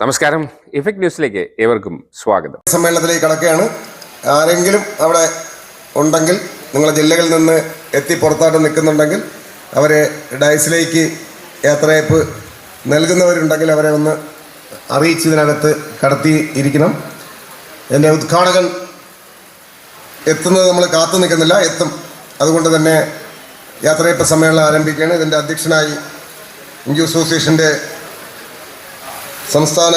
നമസ്കാരം. ഇഫക്ട് ന്യൂസിലേക്ക് ഏവർക്കും സ്വാഗതം. സമ്മേളനത്തിലേക്ക് കടക്കുകയാണ്. ആരെങ്കിലും അവിടെ ഉണ്ടെങ്കിൽ നിങ്ങളുടെ ജില്ലകളിൽ നിന്ന് എത്തി പുറത്തായിട്ട് നിൽക്കുന്നുണ്ടെങ്കിൽ അവരെ ഡയസിലേക്ക് യാത്രയപ്പ് നൽകുന്നവരുണ്ടെങ്കിൽ അവരെ ഒന്ന് അറിയിച്ചതിനകത്ത് കടത്തി ഇരിക്കണം. എന്റെ ഉദ്ഘാടകൻ എത്തുന്നത് നമ്മൾ കാത്തു നിൽക്കുന്നില്ല. എത്തും. അതുകൊണ്ട് തന്നെ യാത്രയപ്പ് സമ്മേളനം ആരംഭിക്കുകയാണ്. ഇതിന്റെ അധ്യക്ഷനായി ഇഞ്ചു അസോസിയേഷന്റെ സംസ്ഥാന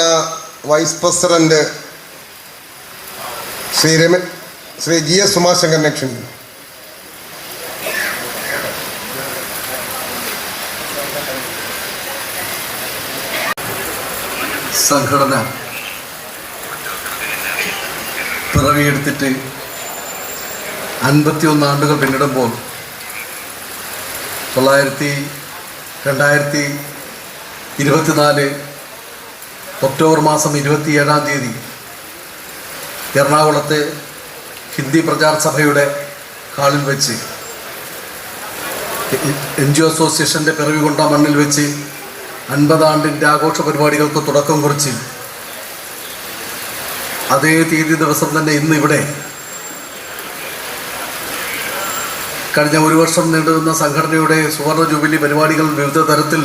vice president Shri Rama Sree G S ഉമാശങ്കറിനെ ക്ഷണിക്കുന്നു. സംഘടന പിറവിയെടുത്തിട്ട് അൻപത്തിയൊന്ന് ആണ്ടുകൾ പിന്നിടുമ്പോൾ തൊള്ളായിരത്തി രണ്ടായിരത്തി ഇരുപത്തിനാല് ഒക്ടോബർ മാസം ഇരുപത്തിയേഴാം തീയതി എറണാകുളത്തെ ഹിന്ദി പ്രചാർ സഭയുടെ ഹാളിൽ വെച്ച് എൻ ജി ഒ അസോസിയേഷന്റെ പിറവി കൊണ്ട മണ്ണിൽ വെച്ച് അൻപതാണ്ടിന്റെ ആഘോഷ പരിപാടികൾക്ക് തുടക്കം കുറിച്ച് അതേ തീയതി ദിവസം തന്നെ ഇന്ന് ഇവിടെ കഴിഞ്ഞ ഒരു വർഷം നീണ്ടുനിന്ന സംഘടനയുടെ സുവർണ ജൂബിലി പരിപാടികൾ വിവിധ തരത്തിൽ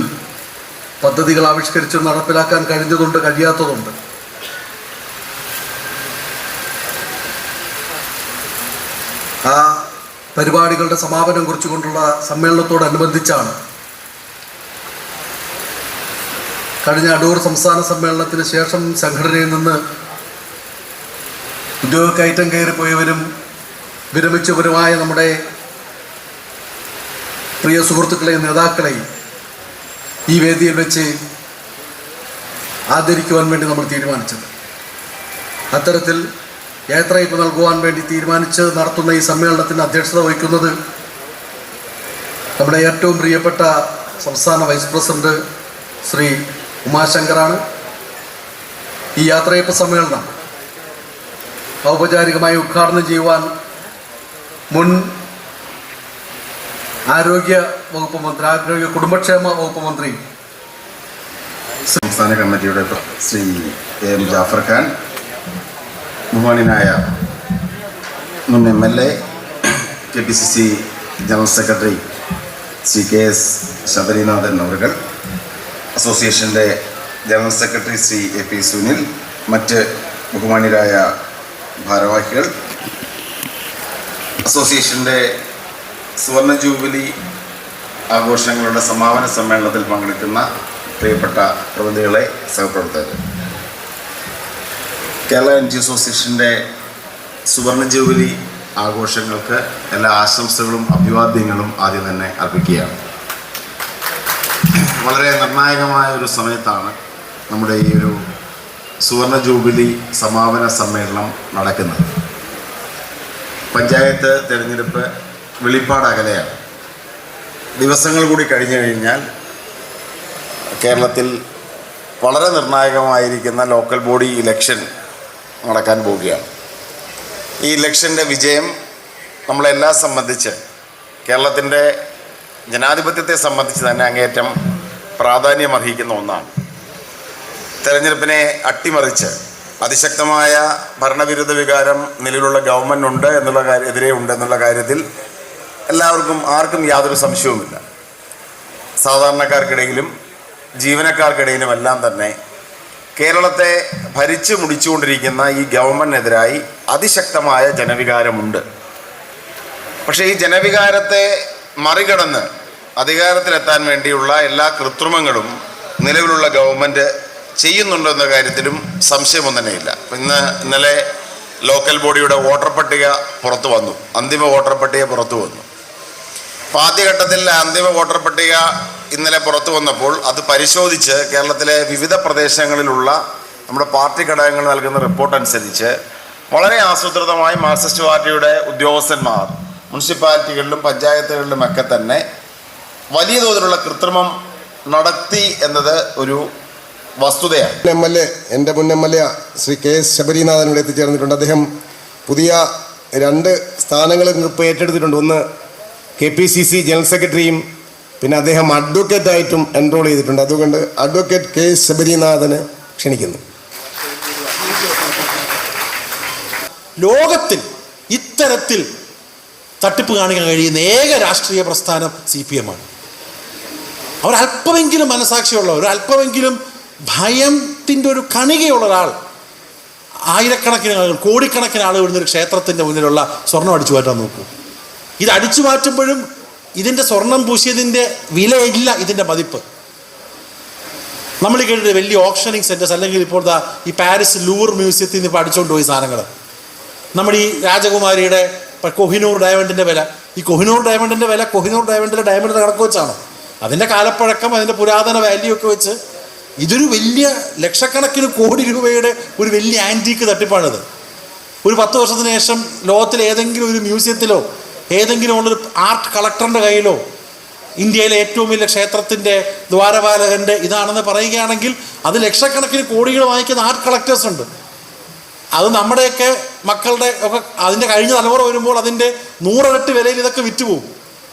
പദ്ധതികൾ ആവിഷ്കരിച്ച് നടപ്പിലാക്കാൻ കഴിഞ്ഞതുണ്ട് കഴിയാത്തതുണ്ട്. ആ പരിപാടികളുടെ സമാപനം കുറിച്ചുകൊണ്ടുള്ള സമ്മേളനത്തോടനുബന്ധിച്ചാണ് കഴിഞ്ഞ അടൂർ സംസ്ഥാന സമ്മേളനത്തിന് ശേഷം സംഘടനയിൽ നിന്ന് ഉദ്യോഗക്കയറ്റം കയറിപ്പോയവരും വിരമിച്ചവരുമായ നമ്മുടെ പ്രിയ സുഹൃത്തുക്കളെയും നേതാക്കളെയും ഈ വേദിയിൽ വെച്ച് ആദരിക്കുവാൻ വേണ്ടി നമ്മൾ തീരുമാനിച്ചത്. അത്തരത്തിൽ യാത്രയപ്പ് നൽകുവാൻ വേണ്ടി തീരുമാനിച്ച് നടത്തുന്ന ഈ സമ്മേളനത്തിന് അധ്യക്ഷത വഹിക്കുന്നത് നമ്മുടെ ഏറ്റവും പ്രിയപ്പെട്ട സംസ്ഥാന വൈസ് പ്രസിഡന്റ് ശ്രീ ഉമാശങ്കറാണ്. ഈ യാത്രയപ്പ് സമ്മേളനം ഔപചാരികമായി ഉദ്ഘാടനം ചെയ്യുവാൻ മുൻ ആരോഗ്യ വകുപ്പ് മന്ത്രി ആരോഗ്യ കുടുംബക്ഷേമ വകുപ്പ് മന്ത്രി. സംസ്ഥാന കമ്മിറ്റിയുടെ ശ്രീ എ എം ജാഫർ ഖാൻ ബഹുമാനായ മുൻ M L A K P C C general secretary C K S Sabarinathan അവർ അസോസിയേഷന്റെ general secretary Shri A P Sunil മറ്റ് ബഹുമാനരായ ഭാരവാഹികൾ അസോസിയേഷന്റെ സുവർണ ജൂബിലി ആഘോഷങ്ങളുടെ സമാപന സമ്മേളനത്തിൽ പങ്കെടുക്കുന്ന പ്രിയപ്പെട്ട പ്രതിനിധികളെ സഹപ്രവർത്തകർ. കേരള എൻ ജി അസോസിയേഷന്റെ സുവർണ ജൂബിലി ആഘോഷങ്ങൾക്ക് എല്ലാ ആശംസകളും അഭിവാദ്യങ്ങളും ആദ്യം തന്നെ അർപ്പിക്കുകയാണ്. വളരെ നിർണായകമായ ഒരു സമയത്താണ് നമ്മുടെ ഈ ഒരു സുവർണ ജൂബിലി സമാപന സമ്മേളനം നടക്കുന്നത്. പഞ്ചായത്ത് തിരഞ്ഞെടുപ്പ് വെളിപ്പാട് അകലെയാണ്. ദിവസങ്ങൾ കൂടി കഴിഞ്ഞു കഴിഞ്ഞാൽ കേരളത്തിൽ വളരെ നിർണായകമായിരിക്കുന്ന ലോക്കൽ ബോഡി ഇലക്ഷൻ നടക്കാൻ പോവുകയാണ്. ഈ ഇലക്ഷന്റെ വിജയം നമ്മളെല്ലാം സംബന്ധിച്ച് കേരളത്തിന്റെ ജനാധിപത്യത്തെ സംബന്ധിച്ച് തന്നെ അങ്ങേയറ്റം പ്രാധാന്യം അർഹിക്കുന്ന ഒന്നാണ്. തെരഞ്ഞെടുപ്പിനെ അട്ടിമറിച്ച് അതിശക്തമായ ഭരണവിരുദ്ധ വികാരം നിലവിലുള്ള ഗവൺമെന്റ് ഉണ്ട് എന്നുള്ള കാര്യം എതിരെ ഉണ്ട് എന്നുള്ള കാര്യത്തിൽ എല്ലാവർക്കും ആർക്കും യാതൊരു സംശയവുമില്ല. സാധാരണക്കാർക്കിടയിലും ജീവനക്കാർക്കിടയിലും എല്ലാം തന്നെ കേരളത്തെ ഭരിച്ചു മുടിച്ചുകൊണ്ടിരിക്കുന്ന ഈ ഗവൺമെന്റിനെതിരായി അതിശക്തമായ ജനവികാരമുണ്ട്. പക്ഷേ ഈ ജനവികാരത്തെ മറികടന്ന് അധികാരത്തിലെത്താൻ വേണ്ടിയുള്ള എല്ലാ കൃത്രിമങ്ങളും നിലവിലുള്ള ഗവൺമെന്റ് ചെയ്യുന്നുണ്ടെന്ന കാര്യത്തിലും സംശയമൊന്നും തന്നെയില്ല. ഇന്ന് ഇന്നലെ ലോക്കൽ ബോഡിയുടെ വോട്ടർ പട്ടിക പുറത്തു വന്നു. അന്തിമ വോട്ടർ പട്ടിക പുറത്തു വന്നു. അപ്പോൾ ആദ്യഘട്ടത്തിൽ അന്തിമ വോട്ടർ പട്ടിക ഇന്നലെ പുറത്തു വന്നപ്പോൾ അത് പരിശോധിച്ച് കേരളത്തിലെ വിവിധ പ്രദേശങ്ങളിലുള്ള നമ്മുടെ പാർട്ടി ഘടകങ്ങൾ നൽകുന്ന റിപ്പോർട്ട് അനുസരിച്ച് വളരെ ആസൂത്രിതമായി മാർക്സിസ്റ്റ് പാർട്ടിയുടെ ഉദ്യോഗസ്ഥന്മാർ മുനിസിപ്പാലിറ്റികളിലും പഞ്ചായത്തുകളിലും ഒക്കെ തന്നെ വലിയ തോതിലുള്ള കൃത്രിമം നടത്തി എന്നത് ഒരു വസ്തുതയാണ്. എം എൽ എ എന്റെ മുൻ M L A Shri K S Sabarinathan ഇവിടെ എത്തിച്ചേർന്നിട്ടുണ്ട്. അദ്ദേഹം പുതിയ രണ്ട് സ്ഥാനങ്ങളിൽ ഇപ്പോൾ ഏറ്റെടുത്തിട്ടുണ്ട്. ഒന്ന് K P C C general സെക്രട്ടറിയും പിന്നെ അദ്ദേഹം അഡ്വക്കേറ്റായിട്ടും എൻറോൾ ചെയ്തിട്ടുണ്ട്. അതുകൊണ്ട് അഡ്വക്കേറ്റ് കെ ശബരിനാഥന് ക്ഷണിക്കുന്നു. ലോകത്തിൽ ഇത്തരത്തിൽ തട്ടിപ്പ് കാണിക്കാൻ കഴിയുന്ന ഏക രാഷ്ട്രീയ പ്രസ്ഥാനം സി പി എം ആണ്. അവർ അല്പമെങ്കിലും മനസാക്ഷിയുള്ള ഒരു അല്പമെങ്കിലും ഭയത്തിന്റെ ഒരു കണികയുള്ള ഒരാൾ ആയിരക്കണക്കിന് ആളുകൾ കോടിക്കണക്കിന് ആളുകൾ ഒരു ക്ഷേത്രത്തിന്റെ മുന്നിലുള്ള സ്വർണം അടിച്ചു മാറ്റാൻ നോക്കൂ. ഇത് അടിച്ചു മാറ്റുമ്പോഴും ഇതിന്റെ സ്വർണം പൂശിയതിന്റെ വിലയില്ല ഇതിന്റെ മതിപ്പ്. നമ്മൾ കേട്ടിട്ട് വലിയ ഓപ്ഷനിങ് സെന്റേഴ്സ് അല്ലെങ്കിൽ ഇപ്പോൾ ദാ ഈ പാരീസ് ലൂർ മ്യൂസിയത്തിൽ നിന്ന് ഇപ്പോൾ അടിച്ചുകൊണ്ട് പോയി സാധനങ്ങൾ നമ്മുടെ ഈ രാജകുമാരിയുടെ കൊഹിനൂർ ഡയമണ്ടിന്റെ വില. ഈ കൊഹിനൂർ ഡയമണ്ടിന്റെ വില കൊഹിനൂർ ഡയമണ്ടിന്റെ കണക്ക് വെച്ചാണ്? അതിന്റെ കാലപ്പഴക്കം അതിന്റെ പുരാതന വാല്യൂ ഒക്കെ വെച്ച് ഇതൊരു വലിയ ലക്ഷക്കണക്കിന് കോടി രൂപയുടെ ഒരു വലിയ ആന്റീക്ക് തട്ടിപ്പാണിത്. ഒരു പത്ത് വർഷത്തിന് ശേഷം ലോകത്തിലെ ഏതെങ്കിലും ഒരു മ്യൂസിയത്തിലോ ഏതെങ്കിലും ഉള്ളൊരു ആർട്ട് കളക്ടറിന്റെ കയ്യിലോ ഇന്ത്യയിലെ ഏറ്റവും വലിയ ക്ഷേത്രത്തിന്റെ ദ്വാരപാലകന്റെ ഇതാണെന്ന് പറയുകയാണെങ്കിൽ അത് ലക്ഷക്കണക്കിന് കോടികൾ വാങ്ങിക്കുന്ന ആർട്ട് കളക്ടേഴ്സ് ഉണ്ട്. അത് നമ്മുടെയൊക്കെ മക്കളുടെ ഒക്കെ അതിന്റെ കഴിഞ്ഞ തലമുറ വരുമ്പോൾ അതിന്റെ നൂറിരട്ട് വിലയിൽ ഇതൊക്കെ വിറ്റുപോകും.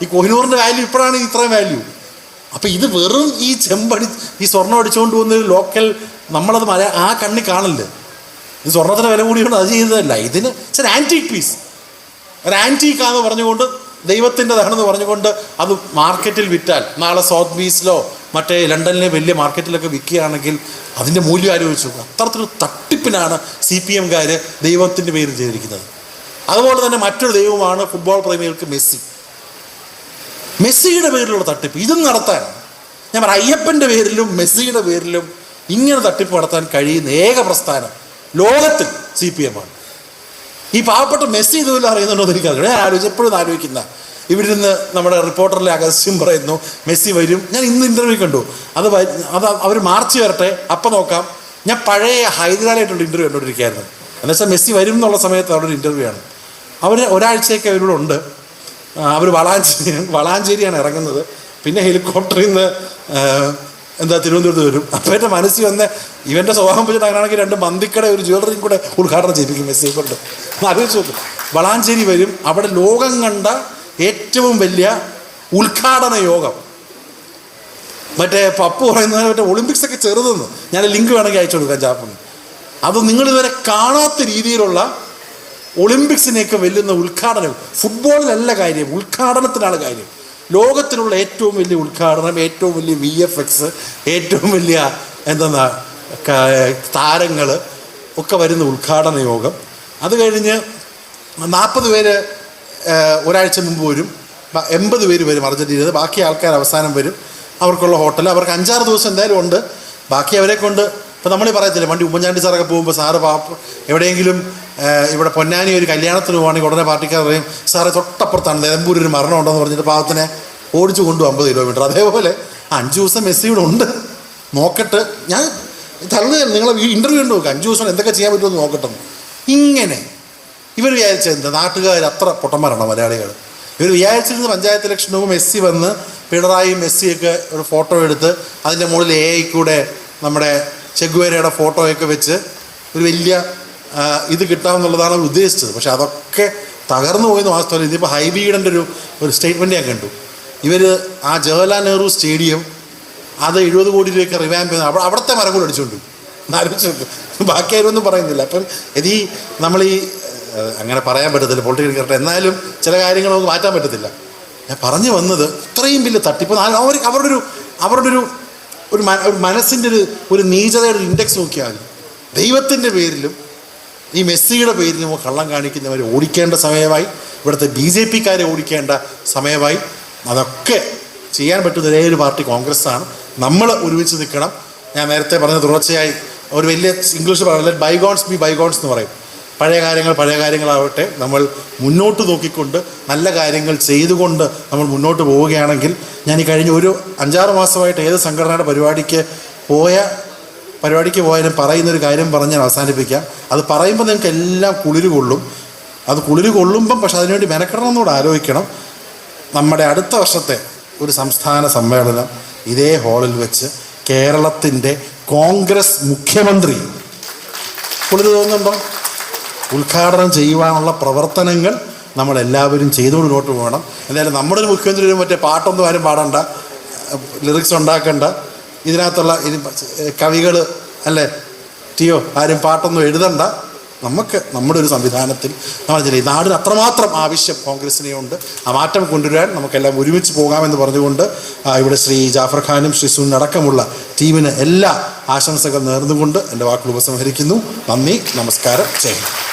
ഈ കൊഹിനൂറിന്റെ വാല്യൂ ഇപ്പോഴാണ് ഇത്രയും വാല്യൂ അപ്പം ഇത് വെറും ഈ ചെമ്പടി ഈ സ്വർണം അടിച്ചുകൊണ്ട് പോകുന്ന ലോക്കൽ നമ്മളത് മല ആ കണ്ണി കാണല്ലേ. ഇത് സ്വർണത്തിന് വില കൂടിയുണ്ട് അത് ചെയ്തതല്ല ഇതിന് ഇറ്റ്സ് ആന്റീക് പീസ് ഒരു ആന്റീക്കാന്ന് പറഞ്ഞുകൊണ്ട് ദൈവത്തിന്റെതാണെന്ന് പറഞ്ഞുകൊണ്ട് അത് മാർക്കറ്റിൽ വിറ്റാൽ നാളെ സൗത്ത് ബീച്ചിലോ മറ്റേ ലണ്ടനിലെ വലിയ മാർക്കറ്റിലൊക്കെ വിൽക്കുകയാണെങ്കിൽ അതിന്റെ മൂല്യം ആലോചിച്ചു അത്തരത്തിലൊരു തട്ടിപ്പിനാണ് സി പി എംകാർ ദൈവത്തിന്റെ പേരിൽ ചെയ്തിരിക്കുന്നത്. അതുപോലെ തന്നെ മറ്റൊരു ദൈവമാണ് ഫുട്ബോൾ പ്രേമികൾക്ക് മെസ്സി. മെസ്സിയുടെ പേരിലുള്ള തട്ടിപ്പ് ഇതും നടത്താൻ. ഞാൻ പറയാം അയ്യപ്പന്റെ പേരിലും മെസ്സിയുടെ പേരിലും ഇങ്ങനെ തട്ടിപ്പ് നടത്താൻ കഴിയുന്ന ഏക പ്രസ്ഥാനം ലോകത്തിൽ സി പി എം ആണ്. ഈ പാവപ്പെട്ട മെസ്സി ഇതുപോലെ അറിയുന്നുണ്ടോ എന്ന് എനിക്കറിയില്ല. ഞാൻ ആലോചിച്ച് എപ്പോഴും ആലോചിക്കുന്ന. ഇവിടുന്ന് നമ്മുടെ റിപ്പോർട്ടറിലെ അഗസ്യം പറയുന്നു മെസ്സി വരും. ഞാൻ ഇന്ന് ഇന്റർവ്യൂ കണ്ടു. അത് അത് അവർ മാർച്ച് വരട്ടെ. അപ്പം നോക്കാം. ഞാൻ പഴയ ഹൈദരാബാദായിട്ടുള്ള ഇന്റർവ്യൂ കണ്ടുകൊണ്ടിരിക്കുകയായിരുന്നു. എന്നുവെച്ചാൽ മെസ്സി വരും എന്നുള്ള സമയത്ത് അവിടെ ഒരു ഇന്റർവ്യൂ ആണ്. അവർ ഒരാഴ്ചയൊക്കെ അവരോട് ഉണ്ട്. അവർ വളാഞ്ചേരി വളാഞ്ചേരിയാണ് ഇറങ്ങുന്നത്. പിന്നെ ഹെലികോപ്റ്ററിൽ നിന്ന് എന്താ തിരുവനന്തപുരത്ത് വരും? അപ്പോൾ എന്റെ മനസ്സിൽ വന്ന് ഇവന്റെ സ്വഭാവം വെച്ചിട്ട് അങ്ങനെയാണെങ്കിൽ രണ്ട് മന്തിക്കട ഒരു ജ്വല്ലറിയും കൂടെ ഉദ്ഘാടനം ചെയ്യിപ്പിക്കും മെസ്സിയെ കൊണ്ട്. അറിയിച്ചു നോക്കും. വളാഞ്ചേരി വരും. അവിടെ ലോകം കണ്ട ഏറ്റവും വലിയ ഉദ്ഘാടന യോഗം. മറ്റേ പപ്പു പറയുന്നത് മറ്റേ ഒളിമ്പിക്സ് ഒക്കെ ചെറുതെന്ന്. ഞാൻ ലിങ്ക് വേണമെങ്കിൽ അയച്ചു കൊടുക്കാം ജാപ്പിന് അത് നിങ്ങളിതുവരെ കാണാത്ത രീതിയിലുള്ള ഒളിമ്പിക്സിനെയൊക്കെ വെല്ലുന്ന ഉദ്ഘാടനം. ഫുട്ബോളിലല്ല കാര്യം. ഉദ്ഘാടനത്തിനാണ് കാര്യം. ലോകത്തിലുള്ള ഏറ്റവും വലിയ ഉദ്ഘാടനം ഏറ്റവും വലിയ വി എഫ് എക്സ് ഏറ്റവും വലിയ എന്താ താരങ്ങൾ ഒക്കെ വരുന്ന ഉദ്ഘാടന യോഗം. അത് കഴിഞ്ഞ് നാൽപ്പത് പേര് ഒരാഴ്ച മുമ്പ് വരും. എൺപത് പേര് വരും അർജന്റീനയിൽ ബാക്കി ആൾക്കാർ അവസാനം വരും. അവർക്കുള്ള ഹോട്ടൽ. അവർക്ക് അഞ്ചാറ് ദിവസം എന്തായാലും ഉണ്ട്. ബാക്കി അവരെ കൊണ്ട് ഇപ്പം നമ്മൾ പറയത്തില്ല വണ്ടി ഉമ്മൻചാണ്ടി സാറൊക്കെ പോകുമ്പോൾ സാറ് പാപ്പ എവിടെയെങ്കിലും ഇവിടെ പൊന്നാനി ഒരു കല്യാണത്തിന് പോവാണെങ്കിൽ ഉടനെ പാർട്ടിക്കാർ പറയും സാറെ തൊട്ടപ്പുറത്താണ് നിലമ്പൂർ ഒരു മരണം ഉണ്ടെന്ന് പറഞ്ഞിട്ട് പാവത്തിനെ ഓടിച്ചു കൊണ്ടു അമ്പത് കിലോമീറ്റർ അതേപോലെ അഞ്ച് ദിവസം മെസ്സി ഇവിടെ ഉണ്ട്. നോക്കട്ട് ഞാൻ തള്ളു നിങ്ങൾ ഈ ഇന്റർവ്യൂ ഉണ്ട് നോക്കുക അഞ്ച് ദിവസം എന്തൊക്കെ ചെയ്യാൻ പറ്റുമെന്ന് നോക്കട്ടെ ഇങ്ങനെ. ഇവർ വിചാരിച്ച എന്താ നാട്ടുകാർ അത്ര പൊട്ടന്മാരാണോ മലയാളികൾ? ഇവർ വിചാരിച്ചിരുന്ന പഞ്ചായത്ത് ഇലക്ഷൻ മുമ്പ് മെസ്സി വന്ന് പിണറായി മെസ്സിയൊക്കെ ഒരു ഫോട്ടോ എടുത്ത് അതിന്റെ മുകളിൽ എ കൂടെ നമ്മുടെ ചെഗുവേരയുടെ ഫോട്ടോയൊക്കെ വെച്ച് ഒരു വലിയ ഇത് കിട്ടാമെന്നുള്ളതാണ് അവർ ഉദ്ദേശിച്ചത്. പക്ഷെ അതൊക്കെ തകർന്നു പോയെന്ന് വാസ്തവം ഇതിപ്പോൾ ഹൈബീഡന്റെ ഒരു ഒരു സ്റ്റേറ്റ്മെന്റ് ഞാൻ കണ്ടു. ഇവർ ആ ജവഹർലാൽ നെഹ്റു സ്റ്റേഡിയം അത് എഴുപത് കോടി രൂപയ്ക്ക് റിവാമ്പ് ചെയ്യുന്ന അവിടെ അവിടുത്തെ മരം കൂടെ അടിച്ചുകൊണ്ട് ആലോചിച്ച് ബാക്കി ആരുമൊന്നും പറയുന്നില്ല. അപ്പം ഇത് ഈ നമ്മൾ ഈ അങ്ങനെ പറയാൻ പറ്റത്തില്ല പൊളിറ്റിക്കൽ കറക്റ്റ് എന്നാലും ചില കാര്യങ്ങൾ നമുക്ക് മാറ്റാൻ പറ്റത്തില്ല. ഞാൻ പറഞ്ഞു വന്നത് ഇത്രയും വലിയ തട്ടിപ്പ്. അവർ അവരുടെ ഒരു അവരുടെ ഒരു ഒരു ഒരു മനസ്സിന്റെ ഒരു ഒരു നീചതയുടെ ഒരു ഇൻഡെക്സ് നോക്കിയാൽ ദൈവത്തിന്റെ പേരിലും ഈ മെസ്സിയുടെ പേരിലും കള്ളം കാണിക്കുന്നവരെ ഓടിക്കേണ്ട സമയമായി ഇവിടുത്തെ ബി ജെ പിക്കാരെ ഓടിക്കേണ്ട സമയമായി. അതൊക്കെ ചെയ്യാൻ പറ്റുന്ന ഒരേ ഒരു പാർട്ടി കോൺഗ്രസ്സാണ്. നമ്മൾ ഒരുമിച്ച് നിൽക്കണം. ഞാൻ നേരത്തെ പറഞ്ഞ തുടർച്ചയായി ഒരു വലിയ ഇംഗ്ലീഷ് പറഞ്ഞത് ബൈഗോൺസ് ബി ബൈഗോൺസ് എന്ന് പറയും. പഴയ കാര്യങ്ങൾ പഴയ കാര്യങ്ങളാവട്ടെ നമ്മൾ മുന്നോട്ട് നോക്കിക്കൊണ്ട് നല്ല കാര്യങ്ങൾ ചെയ്തുകൊണ്ട് നമ്മൾ മുന്നോട്ട് പോവുകയാണെങ്കിൽ ഞാൻ ഈ കഴിഞ്ഞ ഒരു അഞ്ചാറ് മാസമായിട്ട് ഏത് സംഘടനയുടെ പരിപാടിക്ക് പോയ പരിപാടിക്ക് പോയാലും പറയുന്നൊരു കാര്യം പറഞ്ഞ് ഞാൻ അവസാനിപ്പിക്കാം. അത് പറയുമ്പോൾ നിങ്ങൾക്ക് എല്ലാം കുളിര് കൊള്ളും. അത് കുളിര് കൊള്ളുമ്പം പക്ഷെ അതിനുവേണ്ടി മെനക്കെടണം എന്നോട് ആലോചിക്കണം. നമ്മുടെ അടുത്ത വർഷത്തെ ഒരു സംസ്ഥാന സമ്മേളനം ഇതേ ഹാളിൽ വെച്ച് കേരളത്തിന്റെ കോൺഗ്രസ് മുഖ്യമന്ത്രി. കുളിര് തോന്നുന്നുണ്ടോ? ഉദ്ഘാടനം ചെയ്യുവാനുള്ള പ്രവർത്തനങ്ങൾ നമ്മളെല്ലാവരും ചെയ്തുകൊണ്ട് മുന്നോട്ട് പോകണം. എന്തായാലും നമ്മുടെ ഒരു മുഖ്യമന്ത്രി മറ്റേ പാട്ടൊന്നും ആരും പാടണ്ട. ലിറിക്സ് ഉണ്ടാക്കണ്ട. ഇതിനകത്തുള്ള ഇത് കവികൾ അല്ലേ? ടിയോ ആരും പാട്ടൊന്നും എഴുതണ്ട. നമുക്ക് നമ്മുടെ ഒരു സംവിധാനത്തിൽ നമ്മൾ ഈ നാടിന് അത്രമാത്രം ആവശ്യം കോൺഗ്രസിനെയുണ്ട്. ആ മാറ്റം കൊണ്ടുവരാൻ നമുക്കെല്ലാം ഒരുമിച്ച് പോകാമെന്ന് പറഞ്ഞുകൊണ്ട് ഇവിടെ ശ്രീ ജാഫർ ഖാനും ശ്രീ സുൻ അടക്കമുള്ള ടീമിന് എല്ലാ ആശംസകൾ നേർന്നുകൊണ്ട് എന്റെ വാക്കുകൾ ഉപസംഹരിക്കുന്നു. നന്ദി നമസ്കാരം. ജയ്